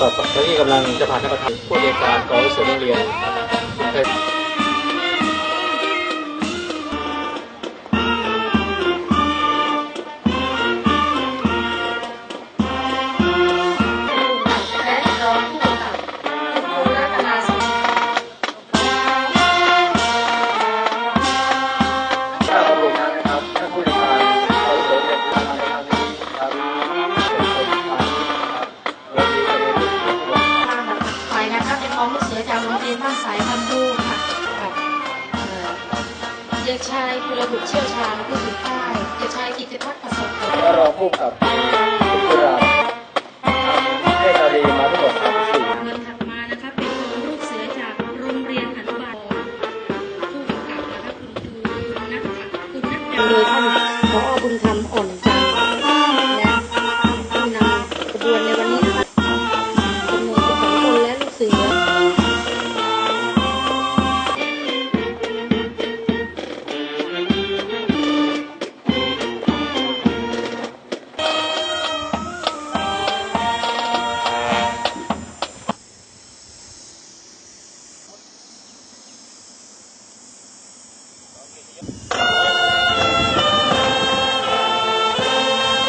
ต่อแล้วนี่กำลังจะผ่านท่านประธานผู้อำนวยการกองวิศวโรงเรียน เป็นของลูกเสือจากโรงเรียนบ้านสายพันธุ์ดูค่ะกับเอ่อเด็กชายกุลบุตรเชี่ยวชาญผู้ถือป้ายเด็กชายกิติพัฒน์ประสบผลและรองผู้กับสุขุรามเทศนารีมาทั้งหมด34เงินถัดมานะคะเป็นลูกเสือจากโรงเรียนอนุบาลผู้กำกับนะคะคุณครูคุณนัทคุณนัทโดยท่านผอบุญธรรมอ่อน